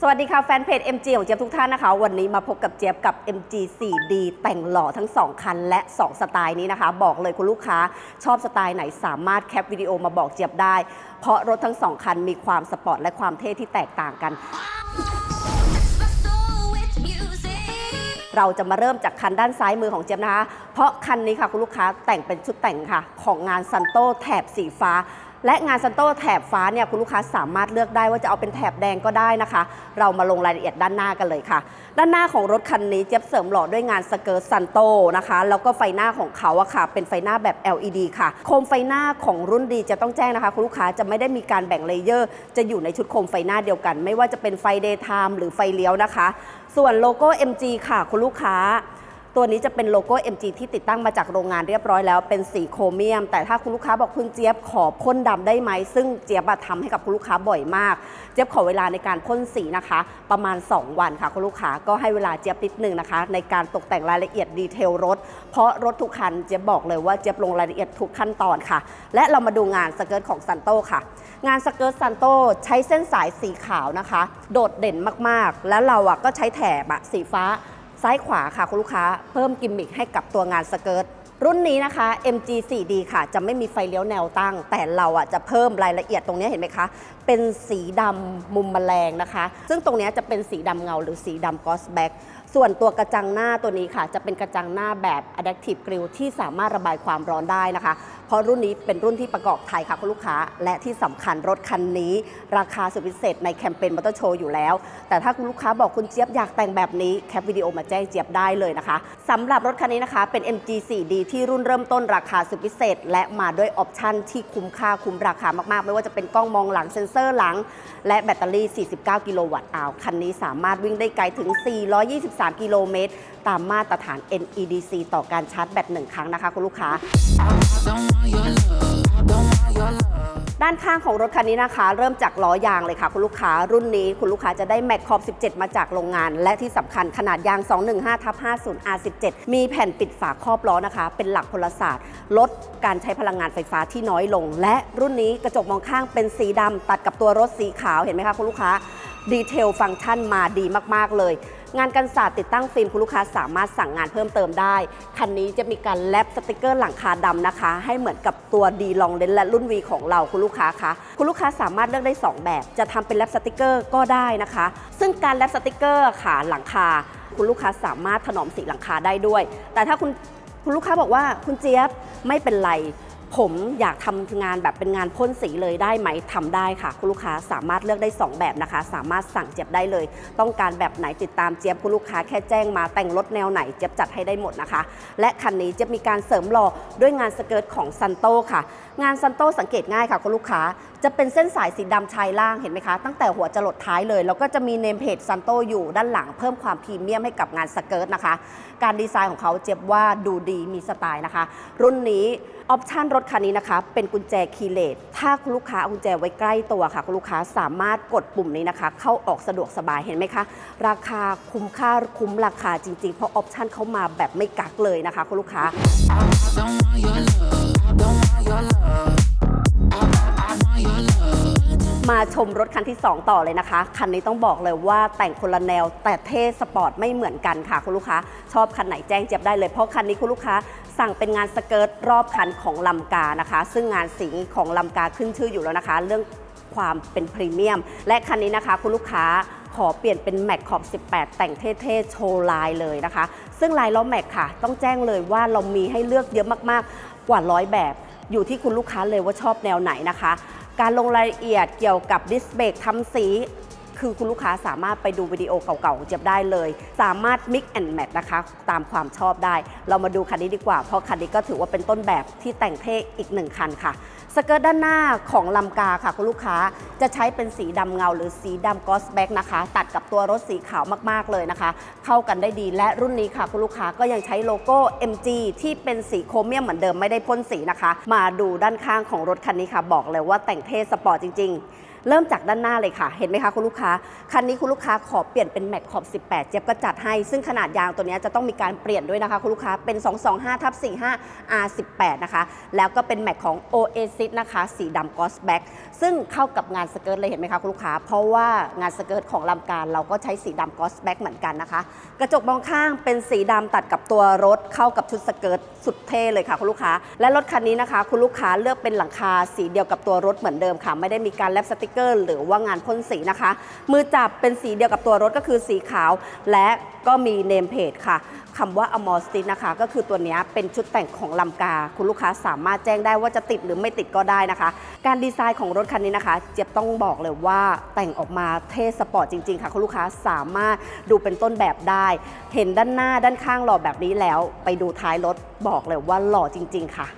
สวัสดีค่ะแฟนเพจ MG ของเจี๊ยบทุกท่านนะคะ วันนี้มาพบกับเจี๊ยบกับ MG 4D แต่งหล่อทั้ง 2 คันและ 2 สไตล์นี้นะคะ บอกเลยคุณลูกค้าชอบสไตล์ไหนสามารถแคปวิดีโอมาบอกเจี๊ยบได้ เพราะรถทั้ง 2 คันมีความสปอร์ตและความเท่ที่แตกต่างกัน เราจะมาเริ่มจากคันด้านซ้ายมือของเจี๊ยบนะคะ เพราะคันนี้ค่ะคุณลูกค้าแต่งเป็นชุดแต่งค่ะ ของงานซันโตแถบสีฟ้า และงานซันโต้แถบฟ้าเนี่ยคุณลูกค้าสามารถเลือกได้ว่าจะเอาเป็นแถบแดงก็ได้นะคะ เรามาลงรายละเอียดด้านหน้ากันเลยค่ะ ด้านหน้าของรถคันนี้เจี๊ยบเสริมหล่อด้วยงานสเกิร์ตซันโต้นะคะแล้วก็ไฟหน้าของเขาอะค่ะ เป็นไฟหน้าแบบ LED ค่ะ โคมไฟหน้าของรุ่นดีจะต้องแจ้งนะคะ คุณลูกค้าจะไม่ได้มีการแบ่งเลเยอร์ จะอยู่ในชุดโคมไฟหน้าเดียวกัน ไม่ว่าจะเป็นไฟเดย์ไทม์หรือไฟเลี้ยวนะคะ ส่วนโลโก้ MG ค่ะคุณลูกค้า ตัวนี้จะเป็นโลโก้ MG ที่ติดตั้งมาจากโรงงานเรียบร้อยแล้วเป็นสีโครเมียม แต่ถ้าคุณลูกค้าบอกคุณเจี๊ยบขอพ่นดำได้ไหม ซึ่งเจี๊ยบอะทำให้กับคุณลูกค้าบ่อยมาก เจี๊ยบขอเวลาในการพ่นสีนะคะ ประมาณ 2 วันค่ะคุณลูกค้าก็ให้เวลาเจี๊ยบนิดนึงนะคะ ในการตกแต่งรายละเอียดดีเทลรถ เพราะรถทุกคันเจี๊ยบบอกเลยว่าเจี๊ยบลงรายละเอียดทุกขั้นตอนค่ะ และเรามาดูงานสเกิร์ตของซันโตค่ะ งานสเกิร์ตซันโตใช้เส้นสายสีขาวนะคะ โดดเด่นมากๆ แล้วเราอะก็ใช้แถบสีฟ้า ซ้ายขวาค่ะคุณลูกค้าเพิ่มกิมมิคให้กับตัวงานสเกิร์ตรุ่นนี้นะคะ MG 4D ค่ะ จะไม่มีไฟเลี้ยวแนวตั้ง แต่เราอะจะเพิ่มรายละเอียดตรงนี้เห็นไหมคะ เป็นสีดำมุมแมลงนะคะ ซึ่งตรงนี้จะเป็นสีดำเงาหรือสีดำกอสแบ็ก ส่วนตัวกระจังหน้าตัวนี้ค่ะ จะเป็นกระจังหน้าแบบ Adaptive Grill ที่สามารถระบายความร้อนได้นะคะ เพราะรุ่นนี้เป็นรุ่นที่ประกอบไทยค่ะคุณลูกค้า และที่สำคัญรถคันนี้ ราคาสุดพิเศษในแคมเปญมอเตอร์โชว์อยู่แล้ว แต่ถ้าคุณลูกค้าบอกคุณเจี๊ยบอยากแต่งแบบนี้แคปวิดีโอมาแจ้งเจี๊ยบได้เลยนะคะสำหรับรถคันนี้นะคะเป็น MG 4D ที่รุ่นเริ่มต้นราคาสุดพิเศษ และมาด้วยออปชั่นที่คุ้มค่าคุ้มราคามากๆ ไม่ว่าจะเป็นกล้องมองหลังเซ็นเซอร์หลัง และแบตเตอรี่ 49 กิโลวัตต์อาวคันนี้สามารถวิ่งได้ไกลถึง3 กิโลเมตร ตามมาตรฐาน NEDC ต่อการชาร์จแบตหนึ่งครั้งนะคะคุณลูกค้า ด้านข้างของรถคันนี้นะคะ เริ่มจากล้อยางเลยค่ะ คุณลูกค้ารุ่นนี้คุณลูกค้าจะได้แม็กขอบ 17 มาจากโรงงาน และที่สำคัญขนาดยาง 215ทับ50 R17 มีแผ่นปิดฝาครอบล้อนะคะ เป็นหลักพลศาสตร์ ลดการใช้พลังงานไฟฟ้าที่น้อยลง และรุ่นนี้กระจกมองข้างเป็นสีดำตัดกับตัวรถสีขาวเห็นไหมคะคุณลูกค้าดีเทลฟังก์ชันมาดีมาก ๆ เลย งานกันศาสตร์ติดตั้งฟิล์มคุณลูกค้าสามารถสั่งงานเพิ่มเติมได้ คันนี้จะมีการแลบสติกเกอร์หลังคาดำนะคะ ให้เหมือนกับตัวดีลองเลนและรุ่น V ของเราคุณลูกค้าคะคุณลูกค้าสามารถเลือกได้ 2 แบบ จะทำเป็นแลบสติกเกอร์ก็ได้นะคะ ซึ่งการแลบสติกเกอร์ค่ะหลังคา คุณลูกค้าสามารถถนอมสีหลังคาได้ด้วย แต่ถ้าคุณคุณลูกค้าบอกว่าคุณเจี๊ยบไม่เป็นไร ผมอยากทำงานแบบเป็นงานพ่นสีเลยได้ไหมทำได้ค่ะ คุณลูกค้าสามารถเลือกได้ 2 แบบนะคะ สามารถสั่งเจี๊ยบได้เลย ต้องการแบบไหนติดตามเจี๊ยบคุณลูกค้าแค่แจ้งมาแต่งรถแนวไหนเจี๊ยบจัดให้ได้หมดนะคะ และคันนี้เจี๊ยบมีการเสริมหล่อด้วยงานสเกิร์ตของซันโตค่ะ งานซันโตสังเกตง่ายค่ะคุณลูกค้าจะเป็นเส้นสายสีดำชายล่างเห็นไหมคะ ตั้งแต่หัวจรดท้ายเลย แล้วก็จะมีเนมเพจซันโตอยู่ด้านหลังเพิ่มความพรีเมียมให้กับงานสเกิร์ตนะคะ การดีไซน์ของเขาเจี๊ยบว่าดูดีมีสไตล์นะคะ รุ่นนี้ออปชันรถคันนี้นะคะ เป็นกุญแจคีย์เลสถ้าคุณลูกค้าเอากุญแจไว้ใกล้ตัวค่ะ คุณลูกค้าสามารถกดปุ่มนี้นะคะ เข้าออกสะดวกสบายเห็นไหมคะ ราคาคุ้มค่าคุ้มราคาจริง ๆ เพราะออปชันเขามาแบบไม่กักเลยนะคะ คุณลูกค้า มาชมรถคันที่ 2 ต่อเลยนะคะ คันนี้ต้องบอกเลยว่าแต่งคนละแนวแต่เท่สปอร์ตไม่เหมือนกันค่ะคุณลูกค้า ชอบคันไหนแจ้งเจี๊ยบได้เลย เพราะคันนี้คุณลูกค้าสั่งเป็นงานสเกิร์ตรอบคันของลำกานะคะ ซึ่งงานสีของลำกาขึ้นชื่ออยู่แล้วนะคะ เรื่องความเป็นพรีเมียม และคันนี้นะคะคุณลูกค้าขอเปลี่ยนเป็นแม็กขอบ 18 แต่งเท่ๆ โชว์ลายเลยนะคะ ซึ่งลายล้อแม็กค่ะ ต้องแจ้งเลยว่าเรามีให้เลือกเยอะมากๆ กว่าร้อยแบบ อยู่ที่คุณลูกค้าเลยว่าชอบแนวไหนนะคะ การลงรายละเอียดเกี่ยวกับดิสเบรกทำสี คือคุณลูกค้าสามารถไปดูวิดีโอเก่าๆของเจี๊ยบได้เลย สามารถ mix and match นะคะ ตามความชอบได้ เรามาดูคันนี้ดีกว่า เพราะคันนี้ก็ถือว่าเป็นต้นแบบที่แต่งเท่อีกหนึ่งคันค่ะสเกิร์ตด้านหน้าของลำกาค่ะคุณลูกค้าจะใช้เป็นสีดำเงาหรือสีดำกอสแบ็กนะคะ ตัดกับตัวรถสีขาวมากๆเลยนะคะ เข้ากันได้ดีและรุ่นนี้ค่ะคุณลูกค้าก็ยังใช้โลโก้ MG ที่เป็นสีโครเมียมเหมือนเดิมไม่ได้พ่นสีนะคะ มาดูด้านข้างของรถคันนี้ค่ะ บอกเลยว่าแต่งเท่สปอร์ตจริง ๆ เริ่มจากด้านหน้าเลยค่ะ เห็นไหมคะคุณลูกค้า คันนี้คุณลูกค้าขอเปลี่ยนเป็นแม็กขอบ 18 เจี๊ยบก็จัดให้ ซึ่งขนาดยางตัวนี้จะต้องมีการเปลี่ยนด้วยนะคะคุณลูกค้า เป็น 225ทับ45 R18 นะคะ แล้วก็เป็นแม็กของ Oasis นะคะ สีดำ Ghost Black ซึ่งเข้ากับงานสเกิร์ตเลยเห็นไหมคะคุณลูกค้า เพราะว่างานสเกิร์ตของลำการเราก็ใช้สีดำ Ghost Black เหมือนกันนะคะ กระจกมองข้างเป็นสีดำตัดกับตัวรถเข้ากับชุดสเกิร์ตสุดเท่เลยค่ะคุณลูกค้า และรถคันนี้นะคะ คุณลูกค้าเลือกเป็นหลังคาสีเดียวกับตัวรถเหมือนเดิมค่ะ ไม่ได้มีการแลบสติกเกอร์ หรือว่างานพ่นสีนะคะ มือจับเป็นสีเดียวกับตัวรถก็คือสีขาว และก็มีเนมเพจค่ะคำว่าอมอสตินะคะ ก็คือตัวนี้เป็นชุดแต่งของลำกา คุณลูกค้าสามารถแจ้งได้ว่าจะติดหรือไม่ติดก็ได้นะคะ การดีไซน์ของรถคันนี้นะคะ เจี๊ยบต้องบอกเลยว่าแต่งออกมาเท่สปอร์ตจริง ๆ ค่ะ คุณลูกค้าสามารถดูเป็นต้นแบบได้ เห็นด้านหน้าด้านข้างหล่อแบบนี้แล้ว ไปดูท้ายรถบอกเลยว่าหล่อจริง ๆ ค่ะ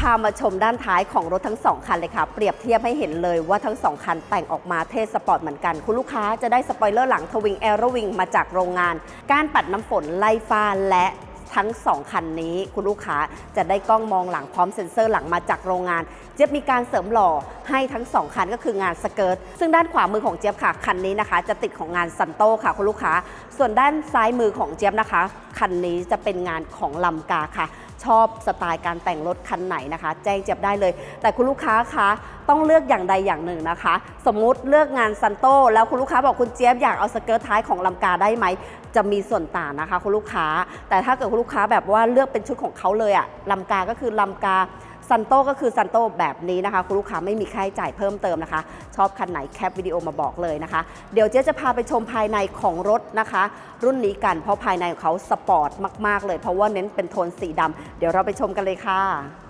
พามาชมด้านท้ายของรถทั้งสองคันเลยค่ะ เปรียบเทียบให้เห็นเลยว่าทั้งสองคันแต่งออกมาเทสปอร์ตเหมือนกัน คุณลูกค้าจะได้สปอยเลอร์หลังทวิงแอโรวิงมาจากโรงงาน การปัดน้ำฝนไล่ฟ้าและทั้ง 2 คันนี้คุณลูกค้าจะได้กล้องมองหลังพร้อมเซ็นเซอร์หลังมาจากโรงงาน เจี๊ยบมีการเสริมหล่อให้ทั้ง 2 คันก็คืองานสเกิร์ตซึ่งด้านขวามือของเจี๊ยบค่ะคันนี้นะคะ จะติดของงานซันโตค่ะคุณลูกค้า ส่วนด้านซ้ายมือของเจี๊ยบนะคะ คันนี้จะเป็นงานของลำกาค่ะ ชอบสไตล์การแต่งรถคันไหนนะคะ แจ้งเจ็บได้เลย แต่คุณลูกค้าคะต้องเลือกอย่างใดอย่างหนึ่งนะคะ สมมุติเลือกงานซันโตแล้วคุณลูกค้าบอกคุณเจี๊ยบอยากเอาสเกิร์ตท้ายของลำกาได้ไหมจะมีส่วนต่างนะคะคุณลูกค้า แต่ถ้าเกิดคุณลูกค้าแบบว่าเลือกเป็นชุดของเขาเลยอะลำกาก็คือลำกา ซันโตก็คือซันโตแบบนี้นะคะ คุณลูกค้าไม่มีค่าใช้จ่ายเพิ่มเติมนะคะ ชอบคันไหนแคปวิดีโอมาบอกเลยนะคะ เดี๋ยวเจ๊จะพาไปชมภายในของรถนะคะ รุ่นนี้กันเพราะภายในของเขาสปอร์ตมาก ๆ เลย เพราะว่าเน้นเป็นโทนสีดำเดี๋ยวเราไปชมกันเลยค่ะ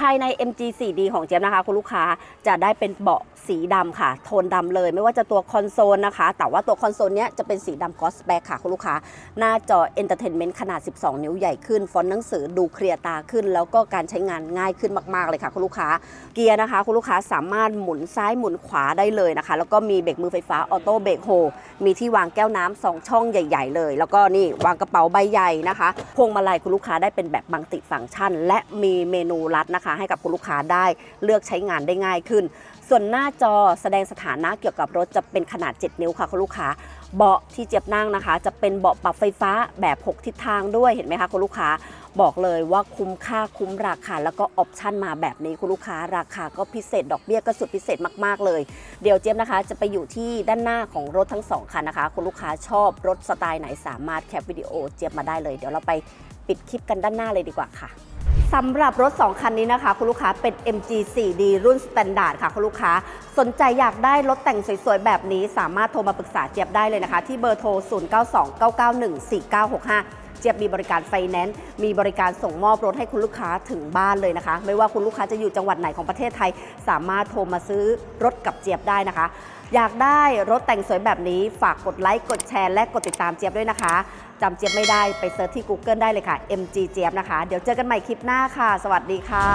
ภายใน MG 4D ของเจี๊ยบนะคะ คุณลูกค้าจะได้เป็นเบาะสีดำค่ะ โทนดำเลย ไม่ว่าจะตัวคอนโซลนะคะ แต่ว่าตัวคอนโซลเนี้ยจะเป็นสีดำกอสแบกค่ะ คุณลูกค้า หน้าจอ Entertainment ขนาด 12 นิ้วใหญ่ขึ้น ฟอนต์หนังสือดูเคลียร์ตาขึ้น แล้วก็การใช้งานง่ายขึ้นมาก ๆ เลยค่ะ คุณลูกค้า เกียร์นะคะ คุณลูกค้าสามารถหมุนซ้ายหมุนขวาได้เลยนะคะ แล้วก็มีเบรกมือไฟฟ้าออโต้เบรกโฮมีที่วางแก้วน้ำสองช่องใหญ่ ๆ เลย แล้วก็นี่วางกระเป๋าใบใหญ่นะคะพวงมาลัยคุณลูกค้าได้เป็นแบบมัลติฟังก์ชัน และมีเมนูลัดนะคะให้กับคุณลูกค้าได้เลือกใช้งานได้ง่ายขึ้น ส่วนหน้าจอแสดงสถานะเกี่ยวกับรถจะเป็นขนาด 7 นิ้วค่ะคุณลูกค้าเบาะที่เจี๊ยบนั่งนะคะ จะเป็นเบาะปรับไฟฟ้าแบบ 6 ทิศทางด้วยเห็นไหมคะคุณลูกค้าบอกเลยว่าคุ้มค่าคุ้มราคาแล้วก็ออปชั่นมาแบบนี้คุณลูกค้า ราคาก็พิเศษ ดอกเบี้ยก็สุดพิเศษมากๆเลย เดี๋ยวเจี๊ยบนะคะ จะไปอยู่ที่ด้านหน้าของรถทั้งสองคันนะคะ คุณลูกค้าชอบรถสไตล์ไหนสามารถแคปวิดีโอเจี๊ยบมาได้เลยเดี๋ยวเราไป ปิดคลิปกันด้านหน้าเลยดีกว่าค่ะสำหรับรถ 2 คันนี้นะคะ คุณลูกค้าเป็น MG 4D รุ่น Standard ค่ะ คุณลูกค้าสนใจอยากได้รถแต่งสวยๆ แบบนี้ สามารถโทรมาปรึกษาเจี๊ยบได้เลยนะคะ ที่เบอร์โทร 0929914965เจี๊ยบมีบริการไฟแนนซ์ มีบริการส่งมอบรถให้คุณลูกค้าถึงบ้านเลยนะคะ ไม่ว่าคุณลูกค้าจะอยู่จังหวัดไหนของประเทศไทย สามารถโทรมาซื้อรถกับเจี๊ยบได้นะคะ อยากได้รถแต่งสวยแบบนี้ฝากกดไลค์ กดแชร์ และกดติดตามเจี๊ยบด้วยนะคะจำเจี๊ยบไม่ได้ไปเซิร์ชที่ Google ได้เลยค่ะ MG เจี๊ยบนะคะ เดี๋ยวเจอกันใหม่คลิปหน้าค่ะ สวัสดีค่ะ